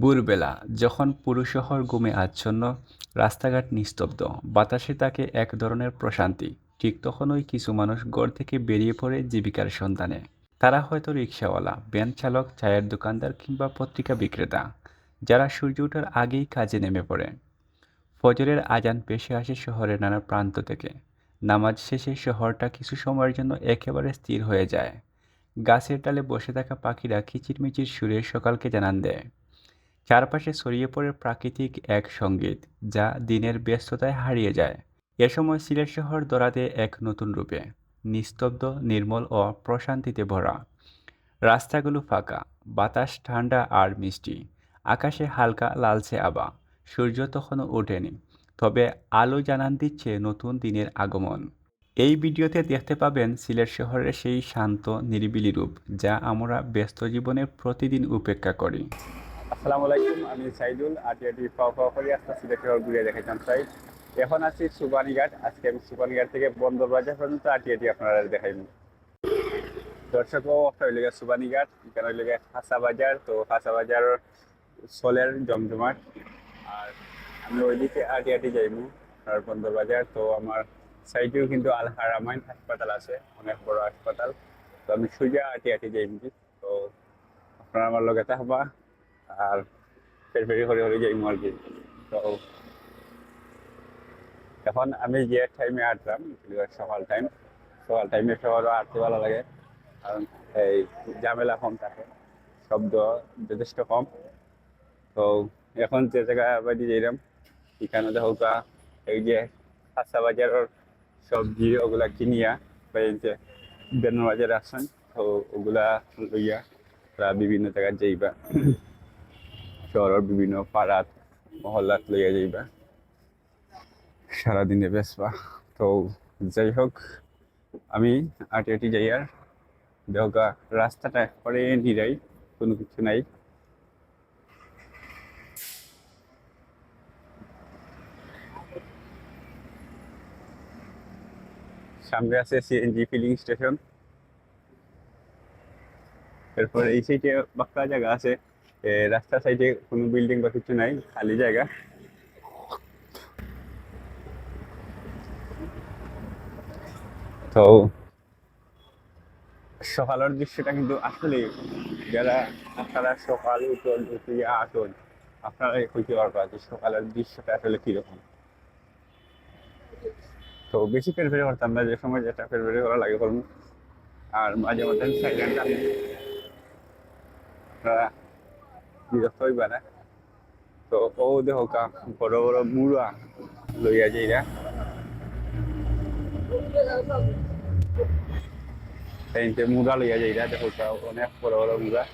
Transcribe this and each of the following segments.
ভোরবেলা যখন পুরো শহর ঘুমে আচ্ছন্ন, রাস্তাঘাট নিস্তব্ধ, বাতাসে তাকে এক ধরনের প্রশান্তি। ঠিক তখনই কিছু মানুষ ঘর থেকে বেরিয়ে পড়ে জীবিকার সন্ধানে। তারা হয়তো রিক্সাওয়ালা, ভ্যান চালক, চায়ের দোকানদার কিংবা পত্রিকা বিক্রেতা, যারা সূর্য ওঠার আগেই কাজে নেমে পড়ে। ফজরের আজান পেশে আসে শহরের নানা প্রান্ত থেকে। নামাজ শেষে শহরটা কিছু সময়ের জন্য একেবারে স্থির হয়ে যায়। গাছের ডালে বসে থাকা পাখিরা কিচিরমিচির সুরে সকালকে জানান দেয়। চারপাশে ছড়িয়ে পড়ে প্রাকৃতিক এক সংগীত যা দিনের ব্যস্ততায় হারিয়ে যায়। এ সময় সিলেট শহর দরাতে এক নতুন রূপে, নিস্তব্ধ, নির্মল ও প্রশান্তিতে ভরা। রাস্তাগুলো ফাঁকা, বাতাস ঠান্ডা আর মিষ্টি। আকাশে হালকা লালচে আবা সূর্য তখনও ওঠেনি, তবে আলো জানান দিচ্ছে নতুন দিনের আগমন। এই ভিডিওতে দেখতে পাবেন সিলেট শহরের সেই শান্ত, নিরিবিলি রূপ, যা আমরা ব্যস্ত জীবনে প্রতিদিন উপেক্ষা করি। আসসালামু আলাইকুম, আমি সাইদুল আটিয়াটি পাওয়া পাওয়া করি আজকে সিলেটের ঘুরে দেখাইতাম চাই এখন আছি সুবানীঘাট, আজকে আমি সুবানীঘাট থেকে বন্দর বাজার পর্যন্ত আটিয়াটি আপনারা দেখাইব। দর্শকও একটা হইলে সুবানীঘাট, এখানে হইলে হাসা বাজার, তো হাসা বাজার সোলের জমজমাট। আর আমি ওইদিকে আটিয়াটি যাইব আর বন্দর বাজার, তো আমার সাইডেও কিন্তু আল হারামাইন হাসপাতাল আছে, অনেক বড় হাসপাতাল। তো আমি সোজা আটিয়াটি যাইব। তো আপনারা আমার লগে থাকবা। আর ফের ফেরি হরে হরে যাই আর কি তো এখন আমি যে টাইমে আটলাম সকাল টাইম সকাল টাইমে শহরও আটতে ভালো লাগে। কারণ এই ঝামেলা কম থাকে, শব্দ যথেষ্ট কম। তো এখন যে জায়গায় বাড়ি যাইলাম, এখানে দেখো এই যে কাঁচা বাজারের সবজি ওগুলা কিনিয়া বা যে বেনার বাজারে আসেন, তো ওগুলা লইয়া বিভিন্ন জায়গায় যাইবা। শহরের বিভিন্ন পাড়াত মহল্লাত লইয়া যাইবা। সারাদিনে বেসবা তো যাই হোক, আমি আটি আটি যাই আর দেহগা রাস্তাটা একবারে নিরাই, কোনো কিছু নাই। সামনে আছে সিএনজি ফিলিং স্টেশন এরপর এই সাইডে বাক্কা জায়গা আছে। রাস্তার সাইডে কোনো বিল্ডিং বা কিছু নাই, খালি জায়গা। তো, সকালের দৃশ্যটা কিন্তু আসলে যারা আপনারা সকাল উঠুন উঠিয়ে আসুন আপনারা হইতে পারবা যে সকালের দৃশ্যটা আসলে কীরকম। তো, বেশি ফেরফেরি করতাম না, যে সময় যেটা ফেরফেরি করা লাগে করব। আর মাঝে মধ্যে সাইলেন্ট আপনারা বিরক্ত হইবা না। তো ও দেহ কা, বড় বড় মুড়া লইয়া যাইরা। এইতে মুড়া লইয়া যাইরা, দেখো অনেক বড় বড় মুড়া।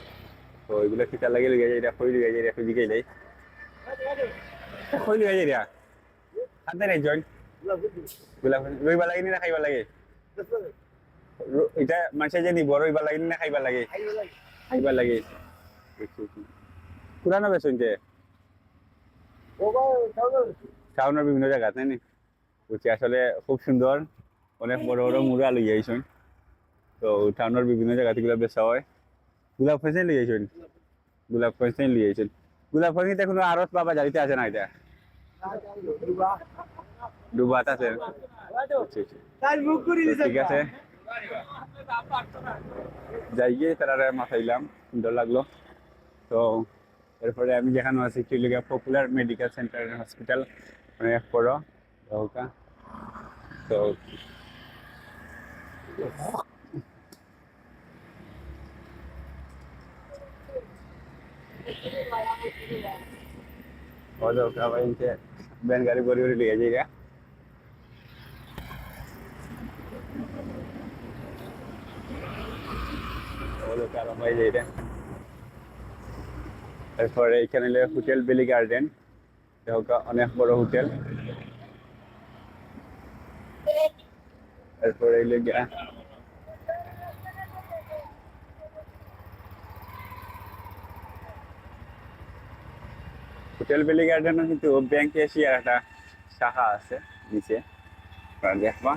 তো এগুলো কিতা লাগে লইয়া যাইরা কই লইয়া যাইরা দিকে যাই কই লইয়া যাইরা। হাতে রইবা লাগে না খাইবা লাগে? এটা মানুষে জানি বড় হইবা লাগে না খাইবা লাগে? খাইবা লাগে। পুরানো বেসন যে? টাউনের বিভিন্ন জায়গা তাই নি বুঝছি আসলে খুব সুন্দর। অনেক বড় বড় মুড়া লই আইসন। তো টাউনের বিভিন্ন জায়গা থেকে বেচা হয়। গোলাপ ফেসে লই আইসন? গোলাপ ফেসে লই আইসন। গোলাপ ফেসে তো এখনও আরত বাবা জারিতে আছে না এটা? ডুবাত আছে। ঠিক আছে। যাই গিয়ে তারা মাথাইলাম, সুন্দর লাগল। তো এরপরে আমি যেখানে আছি Chilika popular medical center hospital অনেক বড় ওটা তো ওদের ওটা আবার ইনকে ব্যান গাড়ি বড়ি বড়ি লিয়ে যাই ওদের কারও হয়ে যাই রে তারপরে এখানে হোটেল বেলি গার্ডেন। অনেক বড় হোটেল। তারপরে হোটেল বেলি গার্ডেনও কিন্তু ব্যাংক এশিয়ার একটা শাখা আছে, নিচে। দেখবা।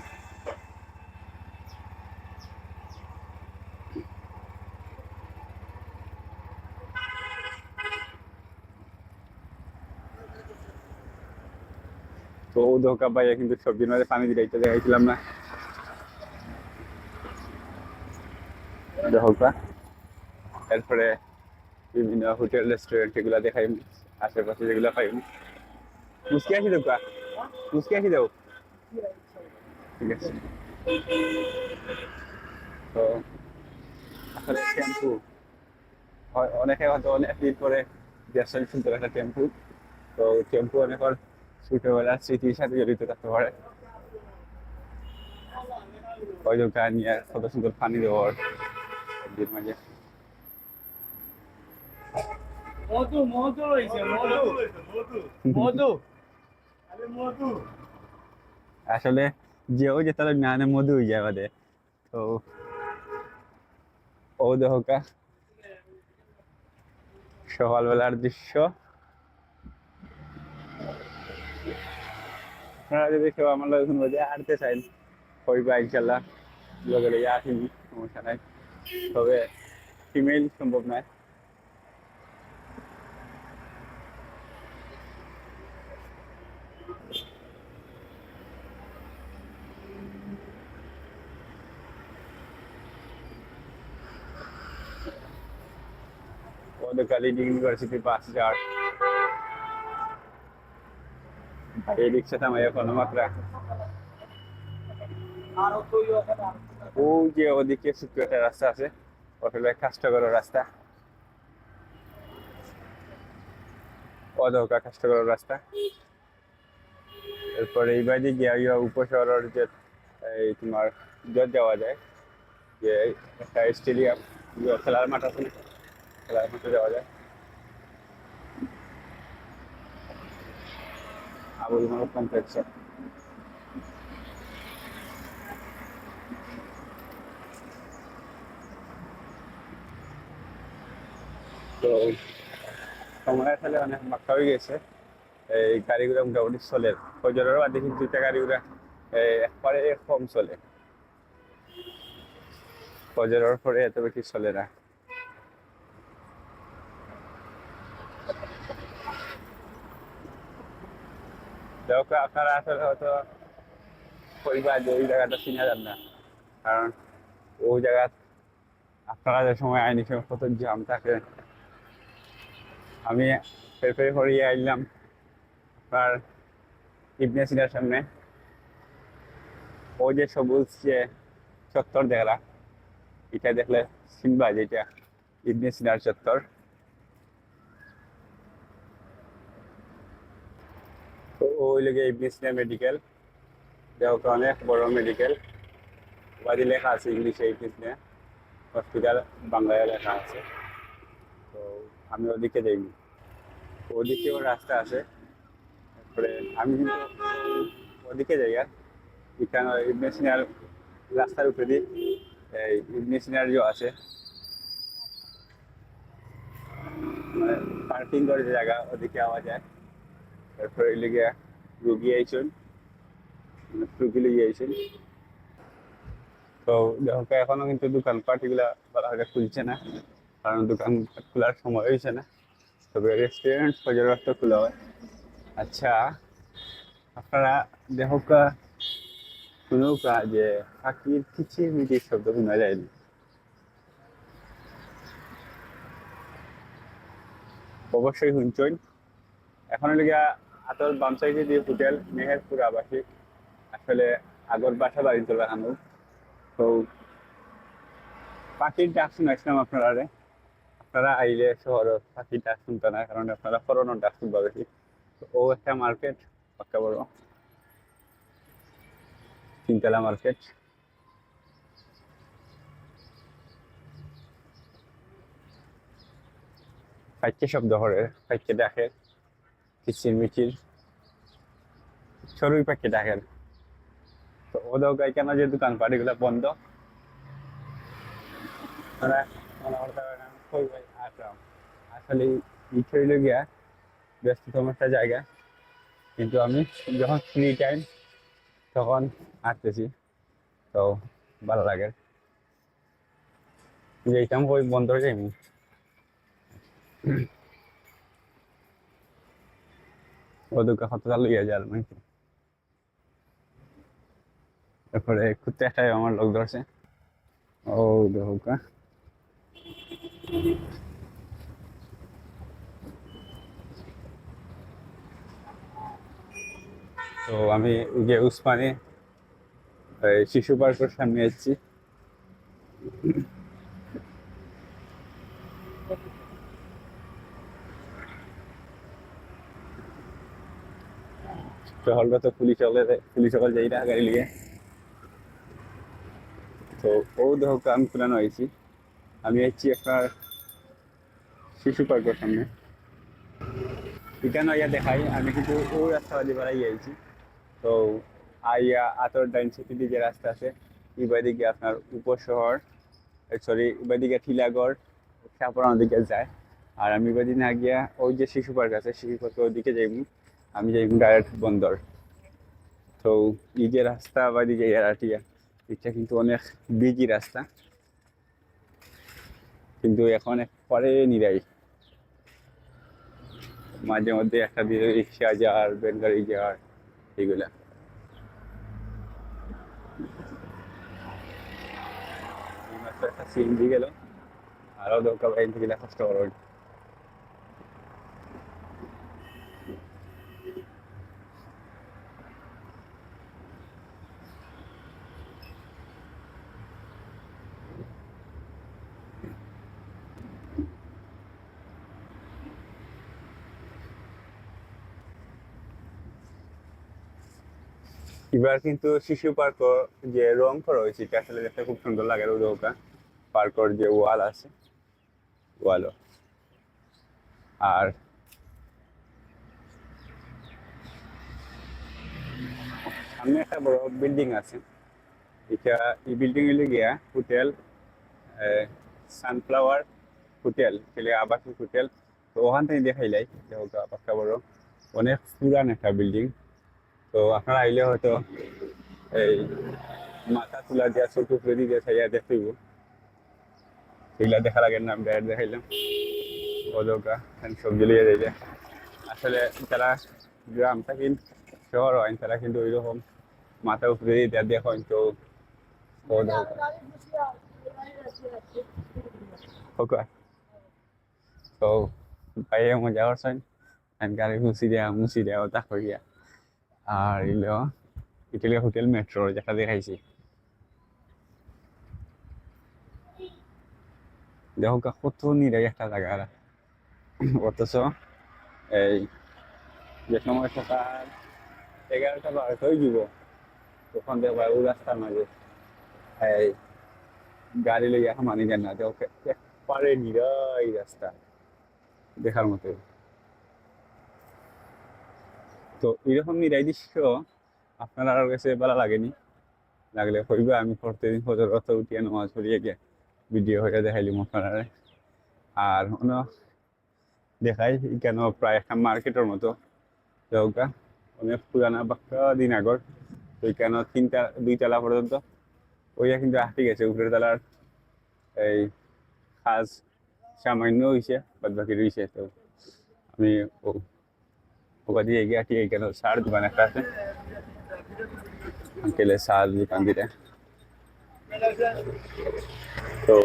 ধোকা পাইয়া কিন্তু সবজির মধ্যে পানি দিতে দেখাইছিলাম না। ধোকা এরপরে বিভিন্ন হোটেল রেস্টুরেন্ট এগুলা দেখাই, আশেপাশে যেগুলো পাই। মুসকি আসি দেবো মুসকি আসি দেবো ঠিক আছে। তো, আসলে টেম্পু অনেকে হয়তো অনেক দিন পরে দেখছেন সুন্দর একটা টেম্পু তো টেম্পু অনেকের ছোটবেলার স্মৃতির সাথে জড়িত থাকতে পারে। ওই যে গান নিয়ে কত সুন্দর পানি দেওয়ার একদিন মাঝে। মধু মধু হয়েছে মধু। মধু। মধু। আসলে যে ওই যে তারা জ্ঞানে মধু হয়ে যায় আমাদের। তো ও দেহকা সকালবেলার দৃশ্য। আপনারা যদি কেউ আমার লোক মধ্যে হাঁটতে চান ওই বাইক চালা লগেলে আসেনি, সমস্যা নাই। তবে ফিমেল সম্ভব নয়। ওদের কালিনী ইউনিভার্সিটি বাস যাওয়ার এই রিক্সাটা আমার এখন মাত্র আর তো ইয়ে ওখানে ও যে ওদিকে ছোট্ট একটা রাস্তা আছে ওটা হলো কাষ্টকর রাস্তা। অদৌকা কাষ্টকর রাস্তা। এরপরে এই বাইরে গিয়া উপশহরের যে, এই তোমার জট যাওয়া যায়, যে একটা স্টেডিয়াম খেলার মাঠ আছে খেলার মাঠে যাওয়া যায়। আবুল মানব কমপ্লেক্সে তো সময় আসলে অনেক মাক্কা হয়ে গেছে। এই গাড়িগুলো মোটামুটি চলে। ফজরের বাদে কিন্তু এটা গাড়িগুলো একবারে কম চলে। ফজরের পরে এত বেশি চলে না। দেখো আপনারা আসলে হয়তো পরিবার যে ওই জায়গাটা চিনা যান না। কারণ ওই জায়গা আপনারা যে সময় আইনি সময় কত জাম থাকে আমি ফেরফের হরিয়ে আইলাম আপনার ইবনে সিনার সামনে ও যে সবুজ যে চত্বর দেখলা, এটা দেখলে চিনবা যেটা ইবনে সিনার চত্বর। তো ওই লেগে ইবনে সিনা মেডিকেল দেখো অনেক বড় মেডিকেল বাড়ি লেখা আছে ইংলিশে ইবনে সিনা হসপিটাল বাংলায় লেখা আছে। তো আমি ওদিকে যাইনি। ওদিকেও রাস্তা আছে। তারপরে আমি কিন্তু ওদিকে যাই আর। এখানে ইবনে সিনার রাস্তার উপরে দিয়ে এই ইবনে সিনার যে আছে। মানে পার্কিং করে যে জায়গা ওদিকে আওয়া যায়। তারপরে এদিকে রুগী আইসুন রুগী লিগে আইসুন তো দেখো, এখনও কিন্তু দোকানপাট এগুলা ভালোভাবে খুলছে না, কারণ দোকান খোলার সময় হয়েছে না। তবে রেস্টুরেন্ট ফজর রাস্তা খোলা হয়। আচ্ছা আপনারা দেখোকা শুনুকা যে পাখির কিচির মিটির শব্দ শোনা যায়নি অবশ্যই শুনছেন। এখন লেগে আতর বাম সাইডে যে হোটেল মেহেরপুর আবাসিক আসলে আগর বাসা বাড়ি তোলা হানু তো পাখির ডাক শুনাইছিলাম আপনারা আপনারা আইলে শহর পাখির ডাক শুনতে না কারণ আপনারা ফরনের ডাক শুনবা বেশি ও একটা মার্কেট পাক্কা বড়। তিনতলা মার্কেট ফাইকে শব্দ করে ফাইকে ডাকে কিচির মিচির সরুই পাখি ডাকেন তো ওদের কেন যে দোকান পাটিগুলো বন্ধ? ওরা আসলে ইট গিয়া ব্যস্ততম একটা জায়গা। কিন্তু আমি যখন ফ্রি টাইম তখন হাঁটতেছি। তো ভালো লাগে। যেতাম ওই বন্ধ হয়ে যায়নি বদুকা হতটা লইয়া যার নাকি? তারপরে কুত্তাটাই আমার লোক ধরছে। ও দেহকা। তো আমি গিয়ে উসমানে শিশু পার্কের সামনে এসেছি শহরটা তো পুলিশ পুলিশ সকল যাই না গাড়ি লিয়ে তো ও দেখো আমি পুরানো হয়েছি। আমি এসেছি আপনার শিশু পার্কের সামনে। এখানে ইয়া দেখাই, আমি কিন্তু ওই রাস্তা দিয়ে বেড়াই আইছি। তো আইয়া আতর ডাইন সিটি যে রাস্তা আছে এবার দিকে আপনার উপশহর সরি এবার দিকে ঠিলাগড় সাপড়ানোর দিকে যায়। আর আমি এবার দিন গিয়া ওই যে শিশু পার্ক আছে, শিশু পার্কের ওদিকে যাইব। আমি যাইব ডাইরেক্ট বন্দর। তো এই যে রাস্তা বা দিকে এরাটিয়া। এটা কিন্তু অনেক বিজি রাস্তা। কিন্তু এখন পরে নিরাই। মাঝে মধ্যে একটা দিয়ে রিক্সা যাওয়ার, বেলগাড়ি যাওয়ার এইমাত্র একটা সিএনজি গেল। আরও দরকার থেকে কষ্ট করো এবার কিন্তু শিশু পার্ক যে রং করা হয়েছে আসলে দেখতে খুব সুন্দর লাগে রোদৌকা পার্কর যে ওয়াল আছে, ওয়ালও। আর সামনে একটা বড় বিল্ডিং আছে। এটা এই বিল্ডিং এর গিয়া হোটেল সানফ্লাওয়ার হোটেল ছেলে আবাসিক হোটেল। তো ওখান থেকে দেখাইলাই যেহেতু একটা বড় অনেক পুরান একটা বিল্ডিং। তো আপনারা আইলে হয়তো এই মাথা তুলা দিয়া ছোট করে দিয়ে ছাইয়া দেখব সেগুলা দেখার আগের নাম ডাইরেক্ট দেখাইলাম। ওদৌকা সবজি লিয়ে যাইলে আসলে যারা গ্রাম থাকেন, শহর হয়, তারা কিন্তু ওই রকম মাথা উপরে দিয়ে দেয়া দেখেন তো ওদৌকা তো বাইরে মজা করছেন। গাড়ি মুছি দেওয়া মুছি দেওয়া তা করিয়া আর এলো ইটালি হোটেল মেট্রো, যেটা দেখাইছি। দেখো কত নিরাই একটা জায়গা অথচ এই যে সময় সকাল এগারোটা বারোটা হয়ে যাব তখন দেখবা ও রাস্তার মাঝে এই গাড়ি লইয়া মানি যান না, দেখো একবারে নিরাই রাস্তা দেখার মতো। তো এরকম নিরাই দৃশ্য আপনার আর কাছে ভালো লাগেনি? লাগলে কইবা আমি প্রতিদিন ফজর অত উঠিয়ে নামাজ পড়িয়ে গিয়ে ভিডিও হয়ে দেখাইলাম আপনারা আর অন্য দেখাই কেন, প্রায় একটা মার্কেটের মতো। দেওগা অনেক পুরানা বাক্কা দিন আগর, তো কেন তিনটা দুই তলা পর্যন্ত। ওইটা কিন্তু হাঁটি গেছে, উপরের তলার এই খাস সামান্য হয়েছে বাদ বাকি রয়েছে তো আমি ওখান এগিয়ে আটি কেন সার দোকান একটা আছে? আঙ্কেলের সার দোকান দিতে। তো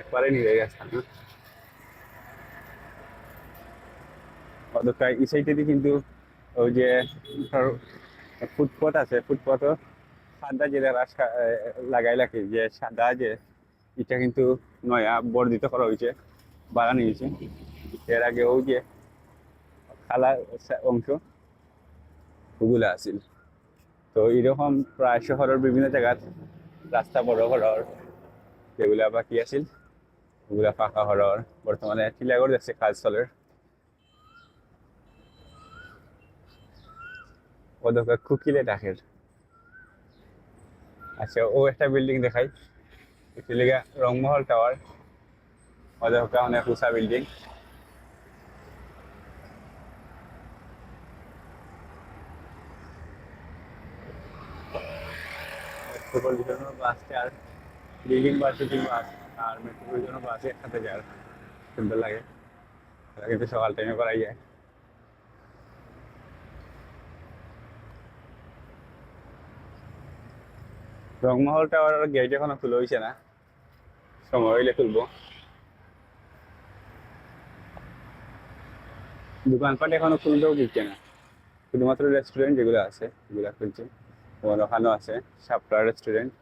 একবারে নিয়ে গেছে অতটা এই সাইডে কিন্তু ওই যে ফুটপথ আছে ফুটপথও সাদা যে রাস্তা লাগাই রাখে, যে সাদা যে এটা কিন্তু নয়া বর্ধিত করা হয়েছে, বাগান হয়েছে। এর আগে ওই যে খালা অংশ ওগুলা আছিল। তো এরকম প্রায় শহরের বিভিন্ন জায়গাত রাস্তা বড় হরর যেগুলা বাকি আছিল, ওগুলা পাকা হরর বর্তমানে টিলাগড় যাচ্ছে কাজ চলের ওদেরকে কুকিলে ডাকের। আচ্ছা ও একটা বিল্ডিং দেখাই। একটু লেগে রংমহল টাওয়ার ওদের অনেক উঁচা বিল্ডিং মেট্রোপলিটনও বাসে আর বিল্ডিং বাস শুটিং বাস আর মেট্রোপলিটনও বাসে একসাথে যার। সুন্দর লাগে। এটা কিন্তু সকাল টাইমে করাই যায়। রংমহল টাওয়ার গেট এখনও খুলে হয়েছে না। সময় হইলে খুলবো। দোকানপাট এখনও খুলতেও দিচ্ছে না। শুধুমাত্র রেস্টুরেন্ট যেগুলো আছে, এগুলো খুলছে। তোমার ওখানেও আছে, সাপড়া রেস্টুরেন্ট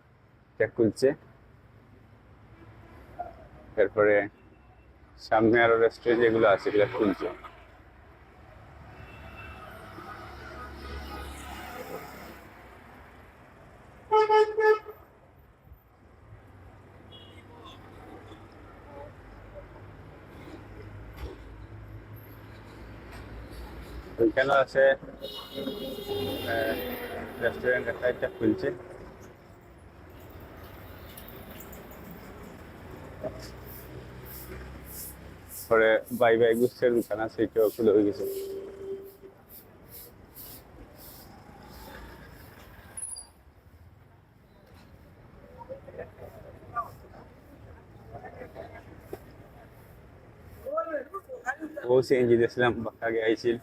এটা খুলছে। তারপরে সামনে আরও রেস্টুরেন্ট যেগুলো আছে, এগুলো খুলছে। ওইখানে আছে রেস্টুরেন্ট একটা একটা খুলছে। পরে বাই বাই গুস্তের দোকান আছে, এটাও খুলে হয়ে গেছে ও সিএনজি দিয়েছিলাম আগে আইছিল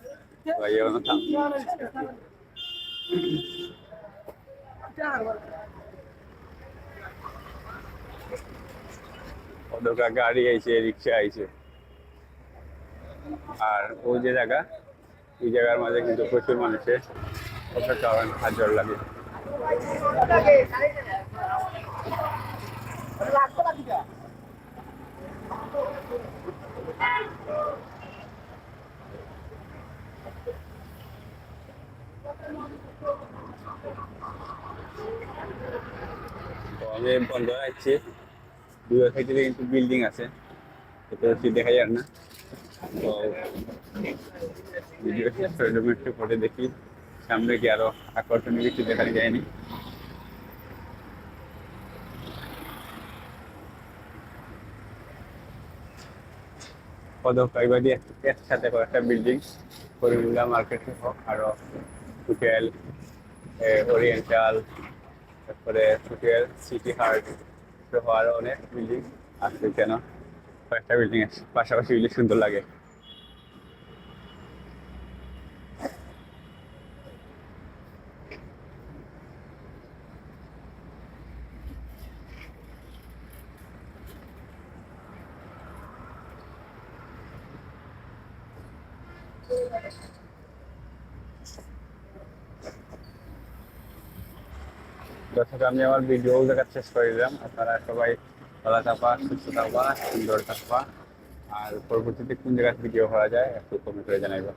গাড়ি আইছে, রিক্সা আইছে। আর ওই যে জায়গা, ওই জায়গার মাঝে কিন্তু প্রচুর মানুষের অপেক্ষা হয় হাজার লাগে। তো বন্ধ আছি। দুই সাইডে কিন্তু বিল্ডিং আছে। এটা হচ্ছে দেখা যায় না। তো দেখি। সামনে কি আরও আকর্ষণীয় কিছু দেখা যায়নি। পদকাইবাদী একসাথে কয়েকটা বিল্ডিং করিমুল্লা মার্কেট সহ আরও হোটেল ওরিয়েন্টাল তারপরে হোটেল সিটি হার্ট আরও অনেক বিল্ডিং আছে কেন কয়েকটা বিল্ডিং আছে। পাশাপাশি বিল্ডিং সুন্দর লাগে। দর্শক আমি আমার ভিডিও দেখার শেষ করে দিলাম আপনারা সবাই ভালো থাকবা, সুস্থ থাকবা, সুন্দর থাকবা। আর পরবর্তীতে কোন জায়গায় ভিডিও করা যায় একটু কমেন্ট করে জানাইবা।